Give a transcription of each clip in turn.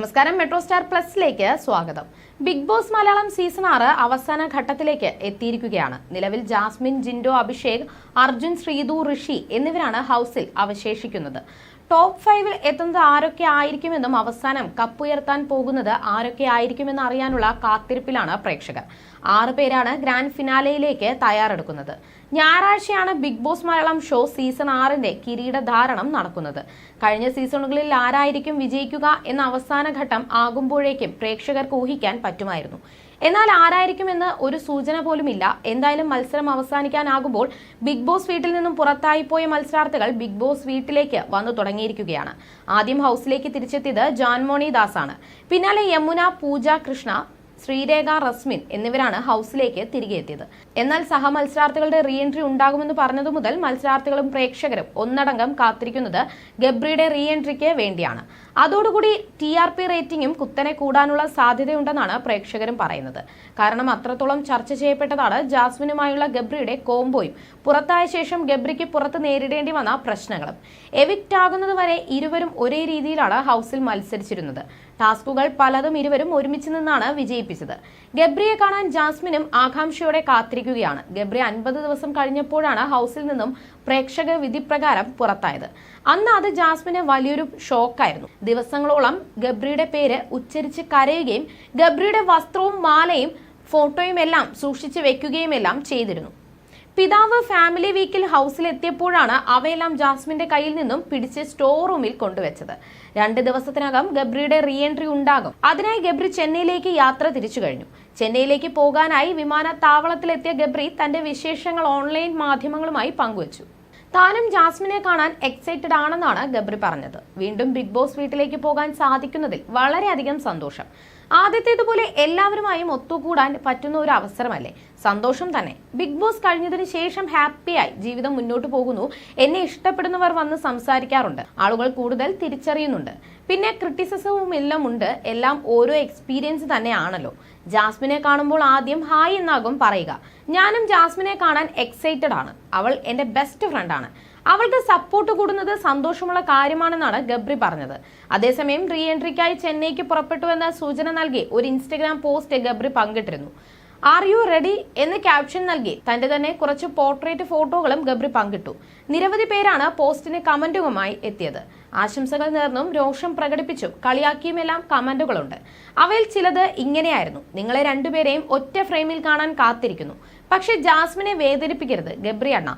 നമസ്കാരം metro star പ്ലസിലേക്ക് സ്വാഗതം. Big Boss Malayalam season ആറ് അവസാന ഘട്ടത്തിലേക്ക് എത്തിയിരിക്കുകയാണ്. നിലവിൽ ജാസ്മിൻ ജിൻഡോ അഭിഷേക് അർജുൻ ശ്രീതു ഋഷി എന്നിവരാണ് ഹൗസിൽ അവശേഷിക്കുന്നത്. ടോപ്പ് ഫൈവിൽ എത്തുന്നത് ആരൊക്കെ ആയിരിക്കുമെന്നും അവസാനം കപ്പുയർത്താൻ പോകുന്നത് ആരൊക്കെ ആയിരിക്കുമെന്ന് അറിയാനുള്ള കാത്തിരിപ്പിലാണ് പ്രേക്ഷകർ. ആറ് പേരാണ് ഗ്രാൻഡ് ഫിനാലയിലേക്ക് തയ്യാറെടുക്കുന്നത്. ഞായറാഴ്ചയാണ് Bigg Boss Malayalam show season ആറിന്റെ കിരീടധാരണം നടക്കുന്നത്. കഴിഞ്ഞ സീസണുകളിൽ ആരായിരിക്കും വിജയിക്കുക എന്ന അവസാന ഘട്ടം ആകുമ്പോഴേക്കും പ്രേക്ഷകർക്ക് ഊഹിക്കാൻ പറ്റുമായിരുന്നു. എന്നാൽ ആരായിരിക്കുമെന്ന് ഒരു സൂചന പോലുമില്ല. എന്തായാലും മത്സരം അവസാനിക്കാനാകുമ്പോൾ ബിഗ് ബോസ് വീട്ടിൽ നിന്നും പുറത്തായിപ്പോയ മത്സരാർത്ഥികൾ ബിഗ് ബോസ് വീട്ടിലേക്ക് വന്നു തുടങ്ങിയിരിക്കുകയാണ്. ആദ്യം ഹൗസിലേക്ക് തിരിച്ചെത്തിയത് ജാൻമോണി ആണ് പിന്നാലെ യമുന പൂജ കൃഷ്ണ ശ്രീരേഖ റസ്മിൻ എന്നിവരാണ് ഹൗസിലേക്ക് തിരികെ എത്തിയത്. എന്നാൽ സഹമത്സരാർത്ഥികളുടെ റീ എൻട്രി ഉണ്ടാകുമെന്ന് പറഞ്ഞതു മുതൽ മത്സരാർത്ഥികളും പ്രേക്ഷകരും ഒന്നടങ്കം കാത്തിരിക്കുന്നത് ഗബ്രിയുടെ റീ എൻട്രിക്ക് വേണ്ടിയാണ്. അതോടുകൂടി ടി ആർ പി റേറ്റിംഗും കുത്തനെ കൂടാനുള്ള സാധ്യതയുണ്ടെന്നാണ് പ്രേക്ഷകരും പറയുന്നത്. കാരണം അത്രത്തോളം ചർച്ച ചെയ്യപ്പെട്ടതാണ് ജാസ്മിനുമായുള്ള ഗബ്രിയുടെ കോംബോയും. പുറത്തായ ശേഷം ഗബ്രിക്ക് പുറത്ത് നേരിടേണ്ടി വന്ന പ്രശ്നങ്ങളും. എവിക്റ്റ് ആകുന്നത് വരെ ഇരുവരും ഒരേ രീതിയിലാണ് ഹൗസിൽ മത്സരിച്ചിരുന്നത്. ടാസ്കുകൾ പലതും ഇരുവരും ഒരുമിച്ച് നിന്നാണ് വിജയിപ്പിച്ചത്. ഗബ്രിയെ കാണാൻ ജാസ്മിനും ആകാംക്ഷയോടെ കാത്തിരിക്കുകയാണ് ഗബ്രി അൻപത് ദിവസം കഴിഞ്ഞപ്പോഴാണ് ഹൗസിൽ നിന്നും പ്രേക്ഷക വിധി പ്രകാരം പുറത്തായത്. അന്ന് അത് ജാസ്മിന് വലിയൊരു ഷോക്കായിരുന്നു. ദിവസങ്ങളോളം ഗബ്രിയുടെ പേര് ഉച്ചരിച്ച് കരയുകയും ഗബ്രിയുടെ വസ്ത്രവും മാലയും ഫോട്ടോയും എല്ലാം സൂക്ഷിച്ചു വെക്കുകയും എല്ലാം ചെയ്തിരുന്നു. പിതാവ് ഫാമിലി വീക്കിൽ ഹൗസിൽ എത്തിയപ്പോഴാണ് അവയെല്ലാം ജാസ്മിന്റെ കയ്യിൽ നിന്നും പിടിച്ച് സ്റ്റോർ റൂമിൽ കൊണ്ടുവച്ചത്. രണ്ട് ദിവസത്തിനകം ഗബ്രിയുടെ റീ എൻട്രി ഉണ്ടാകും. അതിനായി ഗബ്രി ചെന്നൈയിലേക്ക് യാത്ര തിരിച്ചു കഴിഞ്ഞു. ചെന്നൈയിലേക്ക് പോകാനായി വിമാനത്താവളത്തിലെത്തിയ ഗബ്രി തന്റെ വിശേഷങ്ങൾ ഓൺലൈൻ മാധ്യമങ്ങളുമായി പങ്കുവച്ചു. താനും ജാസ്മിനെ കാണാൻ എക്സൈറ്റഡ് ആണെന്നാണ് ഗബ്രി പറഞ്ഞത്. വീണ്ടും ബിഗ് ബോസ് വീട്ടിലേക്ക് പോകാൻ സാധിക്കുന്നതിൽ വളരെയധികം സന്തോഷം. ആദ്യത്തേതുപോലെ എല്ലാവരുമായും ഒത്തുകൂടാൻ പറ്റുന്ന ഒരു അവസരമല്ലേ? സന്തോഷം തന്നെ. ബിഗ് ബോസ് കഴിഞ്ഞതിന് ശേഷം ഹാപ്പിയായി ജീവിതം മുന്നോട്ട് പോകുന്നു. എന്നെ ഇഷ്ടപ്പെടുന്നവർ വന്ന് സംസാരിക്കാറുണ്ട്. ആളുകൾ കൂടുതൽ തിരിച്ചറിയുന്നുണ്ട്. പിന്നെ ക്രിറ്റിസിസവും എല്ലാം ഉണ്ട്. എല്ലാം ഓരോ എക്സ്പീരിയൻസ് തന്നെയാണല്ലോ. ജാസ്മിനെ കാണുമ്പോൾ ആദ്യം ഹായ് എന്നാകും പറയുക. ഞാനും ജാസ്മിനെ കാണാൻ എക്സൈറ്റഡ് ആണ്. അവൾ എന്റെ ബെസ്റ്റ് ഫ്രണ്ടാണ് അവൾക്ക് സപ്പോർട്ട് കൂടുന്നത് സന്തോഷമുള്ള കാര്യമാണെന്നാണ് ഗബ്രി പറഞ്ഞത്. അതേസമയം റീ എൻട്രിക്കായി ചെന്നൈക്ക് പുറപ്പെട്ടുവെന്ന സൂചന നൽകി ഒരു ഇൻസ്റ്റഗ്രാം പോസ്റ്റ് ഗബ്രി പങ്കിട്ടിരുന്നു. ആർ യു റെഡി എന്ന് ക്യാപ്ഷൻ നൽകി. തന്റെ തന്നെ കുറച്ച് പോർട്രേറ്റ് ഫോട്ടോകളും ഗബ്രി പങ്കിട്ടു. നിരവധി പേരാണ് പോസ്റ്റിന് കമന്റുകളുമായി എത്തിയത്. ആശംസകൾ നേർന്നും രോഷം പ്രകടിപ്പിച്ചും. കളിയാക്കിയുമെല്ലാം കമന്റുകളുണ്ട്. അവയിൽ ചിലത് ഇങ്ങനെയായിരുന്നു. നിങ്ങളെ രണ്ടുപേരെയും ഒറ്റ ഫ്രെയിമിൽ കാണാൻ കാത്തിരിക്കുന്നു. പക്ഷെ ജാസ്മിനെ വേദനിപ്പിക്കരുത് ഗബ്രി അണ്ണ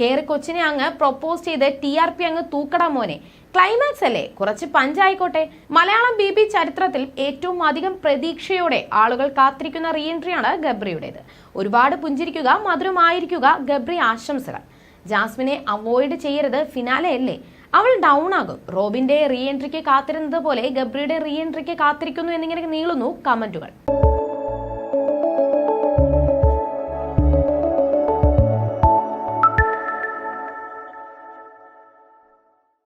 കേറി കൊച്ചിനെ അങ്ങ് പ്രൊപ്പോസ് ചെയ്ത് ടി ആർ പി അങ്ങ് തൂക്കടാ മോനെ. ക്ലൈമാക്സ് അല്ലേ? കുറച്ച് പഞ്ചായിക്കോട്ടെ. മലയാളം ബി ബി ചരിത്രത്തിൽ ഏറ്റവും അധികം പ്രതീക്ഷയോടെ ആളുകൾ കാത്തിരിക്കുന്ന റീ എൻട്രിയാണ് ഗബ്രിയുടേത്. ഒരുപാട് പുഞ്ചിരിക്കുക മധുരമായിരിക്കുക ഗബ്രി ആശംസകൾ. ജാസ്മിനെ അവോയ്ഡ് ചെയ്യരുത് ഫിനാലെ അല്ലേ? അവൾ ഡൗൺ ആകും. റോബിന്റെ റീ എൻട്രിക്ക് കാത്തിരുന്നത് പോലെ ഗബ്രിയുടെ റീ എൻട്രിക്ക് കാത്തിരിക്കുന്നു എന്നിങ്ങനെ നീളുന്നു കമന്റുകൾ.